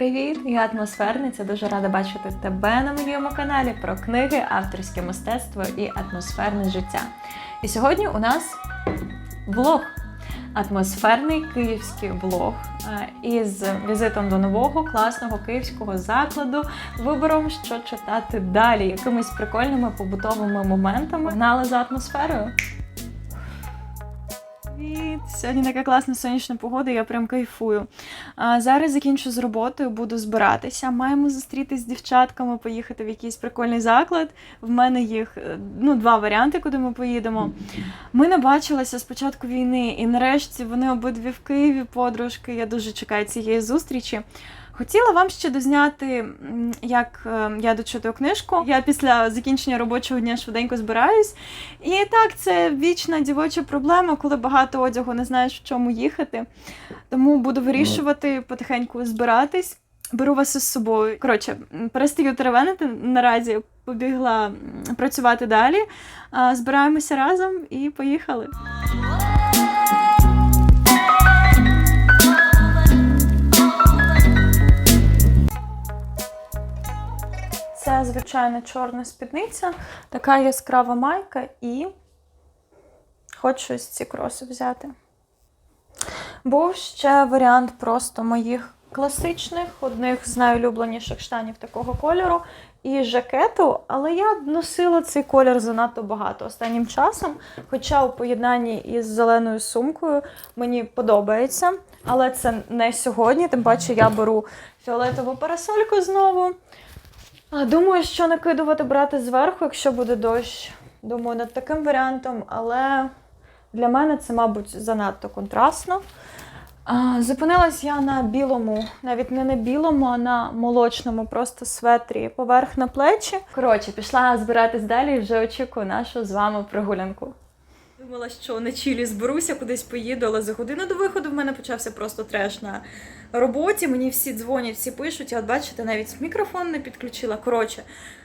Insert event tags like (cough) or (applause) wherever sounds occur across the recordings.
привіт! Я атмосферниця. Дуже рада бачити тебе на моєму каналі про книги, авторське мистецтво і атмосферне життя. І сьогодні у нас влог. Атмосферний київський влог е, із візитом до нового класного київського закладу, вибором, що читати далі, якимись прикольними побутовими моментами. Гнали за атмосферою. Привіт! Сьогодні така класна сонячна погода, я прям кайфую. А, зараз закінчу з роботою, буду збиратися. Маємо зустрітись з дівчатками, поїхати в якийсь прикольний заклад. В мене їх е, ну, два варіанти, куди ми поїдемо. Ми не бачилися з початку війни, і нарешті вони обидві в Києві, подружки. Я дуже чекаю цієї зустрічі. Хотіла вам ще дозняти, як е, я дочитую книжку. Я після закінчення робочого дня швиденько збираюсь. І так, це вічна дівоча проблема, коли багато одягу не знаєш, в чому їхати. Тому буду вирішувати потихеньку збиратись. Беру вас із собою. Коротше, перестаю теревенити наразі. Побігла працювати далі. Збираємося разом і поїхали. Це звичайна чорна спідниця, така яскрава майка і хочу ось ці кроси взяти. Був ще варіант просто моїх класичних, одних з найулюбленіших штанів такого кольору і жакету, але я носила цей колір занадто багато останнім часом. Хоча у поєднанні із зеленою сумкою мені подобається. Але це не сьогодні, тим паче я беру фіолетову парасольку знову. Думаю, що накидувати брати зверху, якщо буде дощ. Думаю, над таким варіантом, але для мене це, мабуть, занадто контрастно. Зупинилась я на білому, навіть не на білому, а на молочному, просто светрі поверх на плечі. Коротше, пішла збиратись далі і вже очікую нашу з вами прогулянку. Думала, що на чилі зберуся, кудись поїду, але за годину до виходу в мене почався просто треш на роботі. Мені всі дзвонять, всі пишуть. От бачите, навіть мікрофон не підключила. Коротше,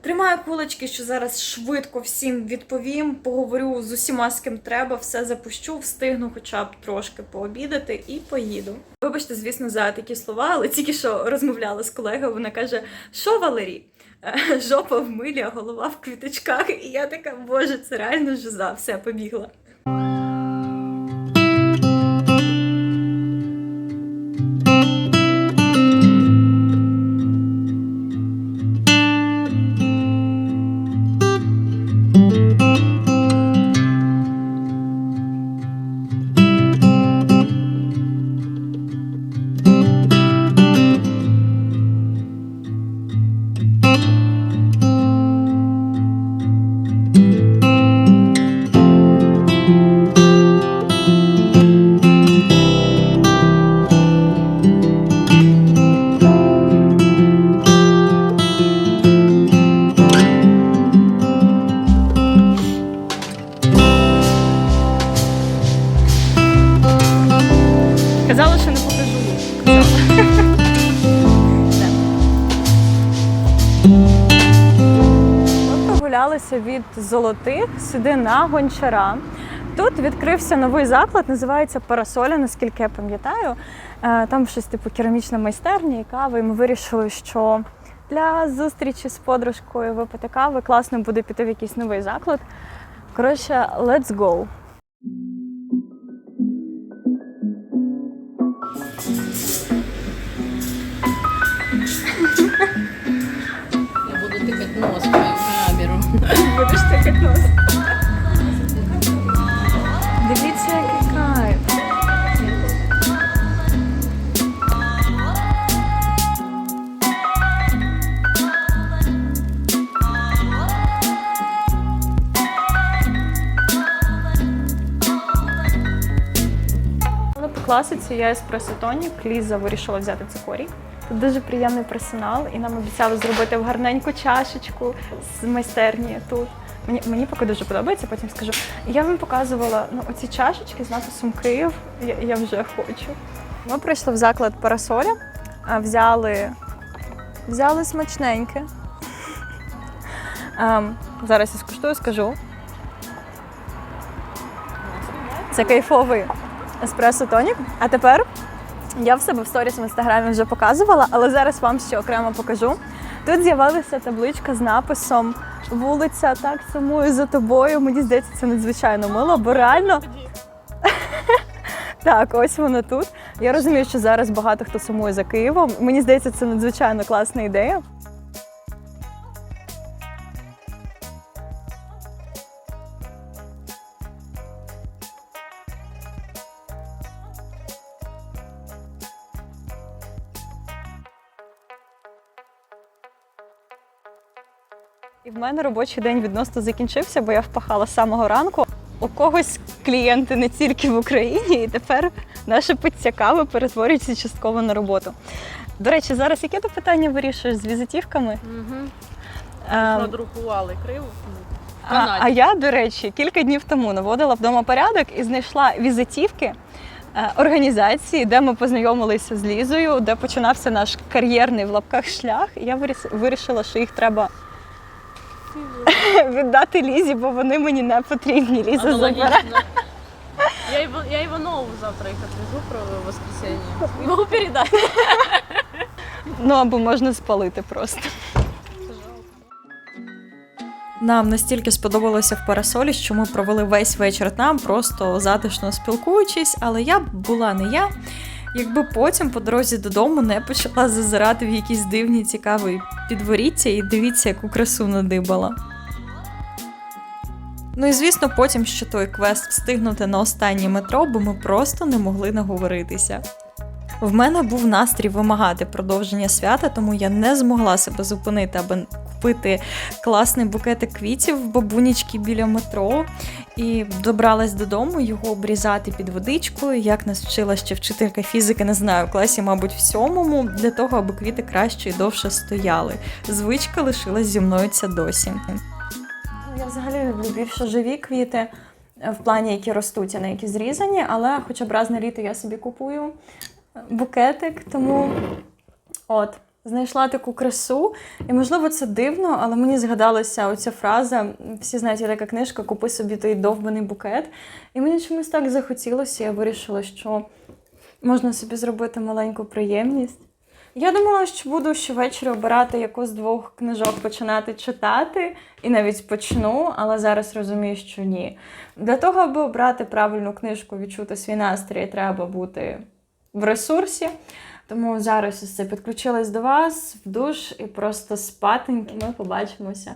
тримаю кулочки, що зараз швидко всім відповім, поговорю з усіма, з ким треба, все запущу, встигну хоча б трошки пообідати і поїду. Вибачте, звісно, за такі слова, але тільки що розмовляла з колегою. Вона каже: що Валерій? (laughs) Жопа в милі, а голова в квіточках. І я така, боже, це реально жиза. Все, побігла. Thank (laughs) you. Золотих сюди на гончара. Тут відкрився новий заклад, називається Парасоля, наскільки я пам'ятаю. Е, Там щось типу керамічна майстерня і кава. І ми вирішили, що для зустрічі з подружкою випити кави класно буде піти в якийсь новий заклад. Коротше, let's go! Дивіться, який кайф. Класиці я еспресо тонік, Ліза вирішила взяти цикорій. Тут дуже приємний персонал, і нам обіцяли зробити в гарненьку чашечку з майстерні тут. Мені, мені поки дуже подобається, потім скажу. Я вам показувала ну, оці чашечки з написом Київ. Я, я вже хочу. Ми прийшли в заклад Парасоля, а, взяли, взяли смачненьке. Ем, зараз я скуштую, скажу. Це кайфовий еспресо тонік. А тепер Я в себе в сторіс в інстаграмі вже показувала, але зараз вам ще окремо покажу. Тут з'явилася табличка з написом Вулиця так сумую за тобою. Мені здається, це надзвичайно мило, бо реально. (laughs) Так, ось воно тут. Я розумію, що зараз багато хто сумує за Києвом. Мені здається, це надзвичайно класна ідея. Мене робочий день відносно закінчився, бо я впахала з самого ранку. У когось клієнти не тільки в Україні, і тепер наша пиття кави перетворюється частково на роботу. До речі, зараз яке ти питання вирішуєш з візитівками? Угу. Надрукували криву. а, а я, до речі, кілька днів тому наводила вдома порядок і знайшла візитівки е, організації, де ми познайомилися з Лізою, де починався наш кар'єрний в лапках шлях. І я вирішила, що їх треба (laughs) віддати Лізі, бо вони мені не потрібні. Ліза забере. Я, Ива- я Иванову завтра их отвезу про воскресенье. Не могу передать. Ну або можна спалити просто. Нам настільки сподобалося в парасолі, що ми провели весь вечір там, просто затишно спілкуючись, але я б була не я. Якби потім по дорозі додому не почала зазирати в якісь дивні цікаві підворіття і дивіться, яку красу надибала. Ну і звісно, потім ще той квест встигнути на останнє метро, бо ми просто не могли наговоритися. В мене був настрій вимагати продовження свята, тому я не змогла себе зупинити, аби купити класний букетик квітів в бабунічки біля метро. І добралась додому його обрізати під водичкою, як нас вчила ще вчителька фізики, не знаю, в класі, мабуть, в сьомому, для того, аби квіти краще і довше стояли. Звичка лишилась зі мною ця досі. Взагалі люблю більше живі квіти е, в плані, які ростуть, а не які зрізані, але хоча б раз на літо я собі купую букетик, тому от. Знайшла таку красу, і можливо це дивно, але мені згадалася оця фраза. Всі знають, є така книжка Купи собі той довбаний букет. І мені чомусь так захотілося, я вирішила, що можна собі зробити маленьку приємність. Я думала, що буду щовечора обирати яку з двох книжок починати читати, і навіть почну, але зараз розумію, що ні. Для того, аби обрати правильну книжку, відчути свій настрій, треба бути в ресурсі. Тому зараз ось підключилась до вас в душ і просто спатеньки. Ми побачимося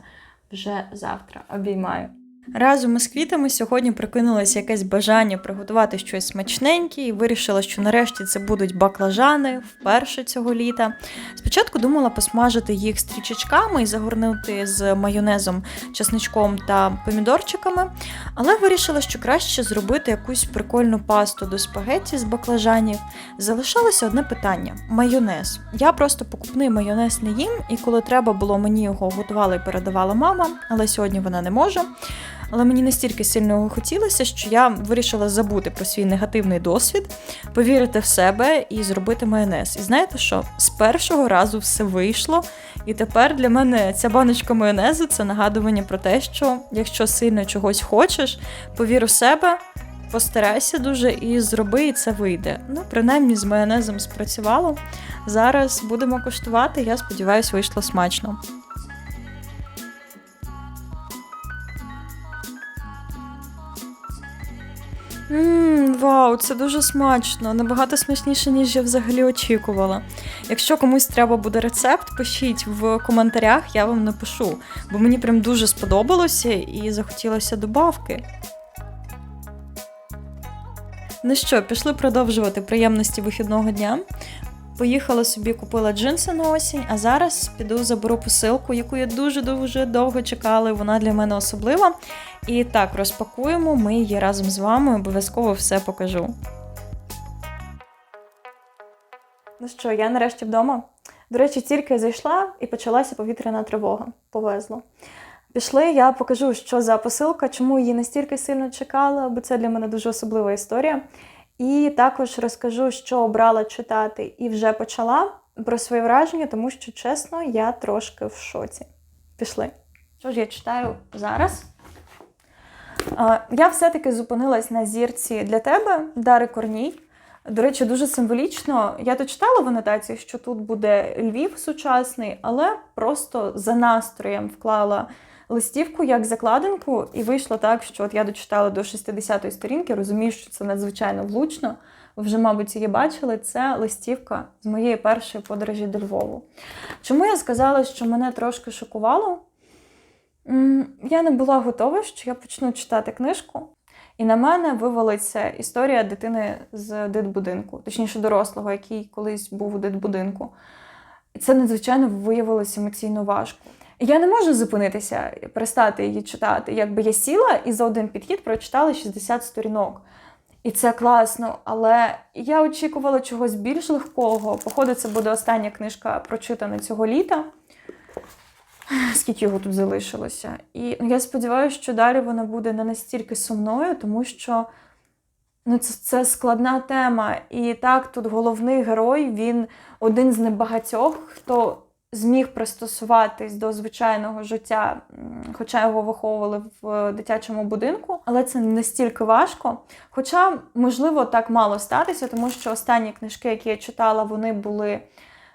вже завтра. Обіймаю. Разом із квітами сьогодні прокинулося якесь бажання приготувати щось смачненьке і вирішила, що нарешті це будуть баклажани вперше цього літа. Спочатку думала посмажити їх стрічечками і загорнути з майонезом, чесничком та помідорчиками, але вирішила, що краще зробити якусь прикольну пасту до спагетті з баклажанів. Залишалося одне питання: майонез. Я просто покупний майонез не їм, і коли треба було, мені його готувала і передавала мама, але сьогодні вона не може. Але мені настільки сильно його хотілося, що я вирішила забути про свій негативний досвід, повірити в себе і зробити майонез. І знаєте що? З першого разу все вийшло. І тепер для мене ця баночка майонезу це нагадування про те, що якщо сильно чогось хочеш, повір у себе, постарайся дуже і зроби, і це вийде. Ну, принаймні з майонезом спрацювало. Зараз будемо коштувати. Я сподіваюся, вийшло смачно. Ммм, вау, це дуже смачно, набагато смачніше, ніж я взагалі очікувала. Якщо комусь треба буде рецепт, пишіть в коментарях, я вам напишу, бо мені прям дуже сподобалося і захотілося добавки. Ну що, пішли продовжувати приємності вихідного дня. Поїхала собі, купила джинси на осінь, а зараз піду заберу посилку, яку я дуже-дуже довго чекала. Вона для мене особлива. І так, розпакуємо, ми її разом з вами обов'язково все покажу. Ну що, я нарешті вдома. До речі, тільки зайшла і почалася повітряна тривога. Повезло. Пішли, я покажу, що за посилка, чому її настільки сильно чекала, бо це для мене дуже особлива історія. І також розкажу, що обрала читати і вже почала про свої враження, тому що, чесно, я трошки в шоці. Пішли. Що ж я читаю зараз? Я все-таки зупинилась на зірці для тебе, Дари Корній. До речі, дуже символічно. Я то читала в анотації, що тут буде Львів сучасний, але просто за настроєм вклала листівку як закладинку, і вийшло так, що от я дочитала до 60-ї сторінки, розумію, що це надзвичайно влучно. Ви вже, мабуть, її бачили. Це листівка з моєї першої подорожі до Львову. Чому я сказала, що мене трошки шокувало? Я не була готова, що я почну читати книжку, і на мене вивалиться історія дитини з дитбудинку, точніше дорослого, який колись був у дитбудинку. І це надзвичайно виявилося емоційно важко. Я не можу зупинитися, перестати її читати. Якби я сіла і за один підхід прочитала 60 сторінок. І це класно, але я очікувала чогось більш легкого. Походу, це буде остання книжка прочитана цього літа. Скільки його тут залишилося. І ну, я сподіваюся, що далі вона буде не настільки сумною, тому що ну, це, це складна тема. І так, тут головний герой, він один з небагатьох, хто зміг пристосуватись до звичайного життя, хоча його виховували в дитячому будинку, але це настільки важко. Хоча, можливо, так мало статися, тому що останні книжки, які я читала, вони були.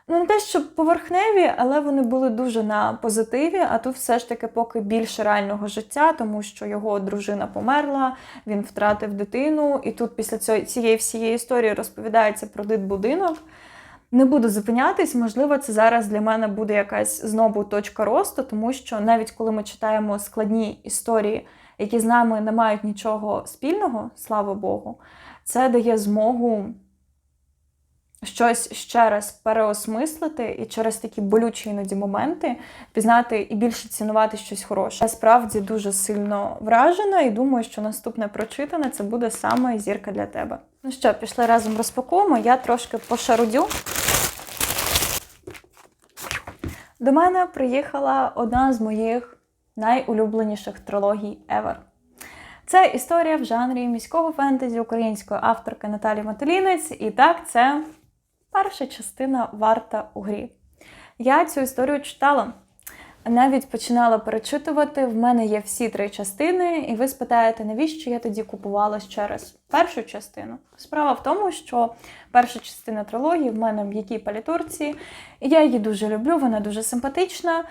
Ну, не те, що поверхневі, але вони були дуже на позитиві. А тут все ж таки поки більше реального життя, тому що його дружина померла, він втратив дитину, і тут після цієї всієї історії розповідається про дитбудинок. Не буду зупинятись, можливо, це зараз для мене буде якась знову точка росту, тому що навіть коли ми читаємо складні історії, які з нами не мають нічого спільного, слава Богу, це дає змогу щось ще раз переосмислити і через такі болючі іноді моменти пізнати і більше цінувати щось хороше. Я справді дуже сильно вражена і думаю, що наступне прочитане це буде саме зірка для тебе. Ну що, пішли разом розпакуємо. Я трошки пошарудю. До мене приїхала одна з моїх найулюбленіших трилогій ever. Це історія в жанрі міського фентезі української авторки Наталі Мателінець. І так, це перша частина варта у грі. Я цю історію читала, навіть починала перечитувати. В мене є всі три частини, і ви спитаєте, навіщо я тоді купувала ще раз першу частину? Справа в тому, що перша частина трилогії в мене м'якій палітурці, і я її дуже люблю, вона дуже симпатична.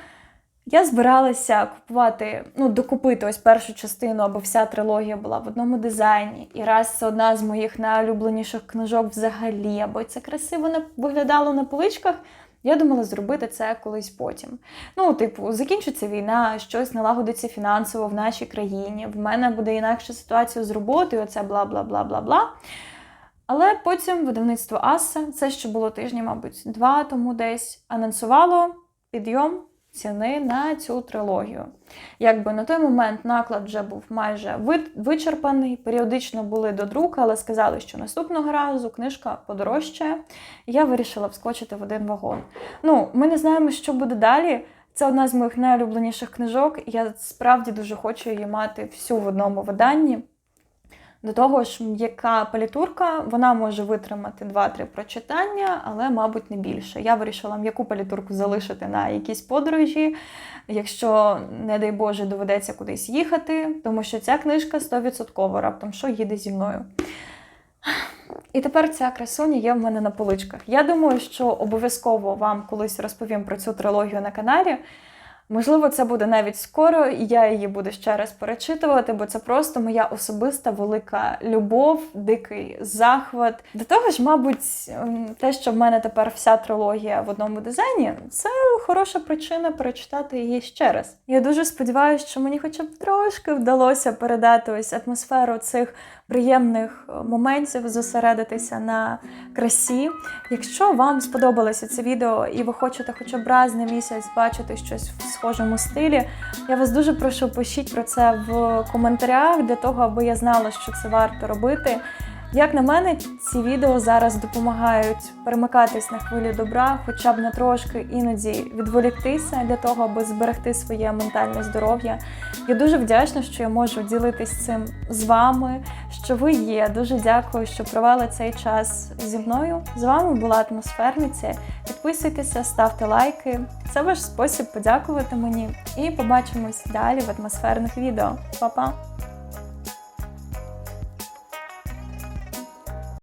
Я збиралася купувати, ну, докупити ось першу частину, або вся трилогія була в одному дизайні. І раз це одна з моїх найулюбленіших книжок взагалі, або це красиво виглядало на поличках. Я думала зробити це колись потім. Ну, типу, закінчиться війна, щось налагодиться фінансово в нашій країні. В мене буде інакша ситуація з роботою, оце бла бла бла бла бла. Але потім видавництво Аса, це ще було тижні, мабуть, два тому десь, анонсувало підйом ціни на цю трилогію. Якби на той момент наклад вже був майже вичерпаний, періодично були до друку, але сказали, що наступного разу книжка подорожчає. Я вирішила вскочити в один вагон. Ну, ми не знаємо, що буде далі. Це одна з моїх найулюбленіших книжок, я справді дуже хочу її мати всю в одному виданні. До того ж, м'яка палітурка, вона може витримати 2-3 прочитання, але, мабуть, не більше. Я вирішила м'яку палітурку залишити на якісь подорожі, якщо, не дай Боже, доведеться кудись їхати, тому що ця книжка 100% раптом що їде зі мною. І тепер ця красуня є в мене на поличках. Я думаю, що обов'язково вам колись розповім про цю трилогію на каналі. Можливо, це буде навіть скоро, і я її буду ще раз перечитувати, бо це просто моя особиста велика любов, дикий захват. До того ж, мабуть, ем, те, що в мене тепер вся трилогія в одному дизайні, це хороша причина перечитати її ще раз. Я дуже сподіваюся, що мені хоча б трошки вдалося передати ось атмосферу цих приємних е, моментів, зосередитися на красі. Якщо вам сподобалося це відео і ви хочете хоча б раз на місяць бачити щось в схожому стилі, я вас дуже прошу пишіть про це в коментарях для того, аби я знала, що це варто робити. Як на мене, ці відео зараз допомагають перемикатись на хвилі добра, хоча б на трошки іноді відволіктися для того, аби зберегти своє ментальне здоров'я. Я дуже вдячна, що я можу ділитись цим з вами, що ви є. Дуже дякую, що провели цей час зі мною. З вами була атмосферниця. Підписуйтеся, ставте лайки. Це ваш спосіб подякувати мені. І побачимось далі в атмосферних відео. Па-па!